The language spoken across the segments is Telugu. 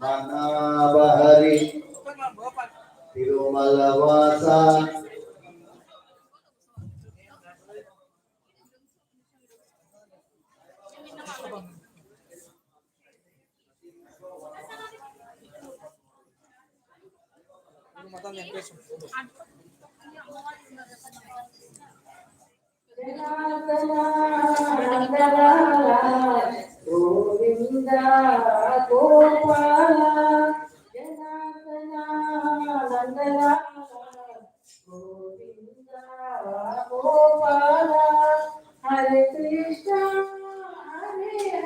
Mana bahari di rumah lawasa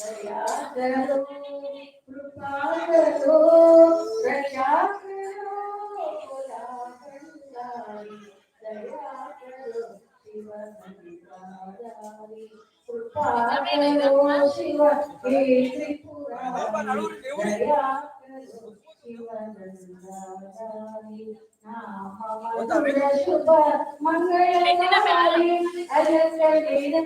Dayakar Krupakar Dayakar కులాకండారి Dayakar Shiva సంకారారి Krupakar Shiva Tripurari Dayakar Shiva నందారి నామ శుభ మంగళ అలంకరణ